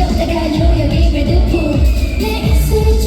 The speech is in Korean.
멈췄다가 요역임을 덮고 내 입술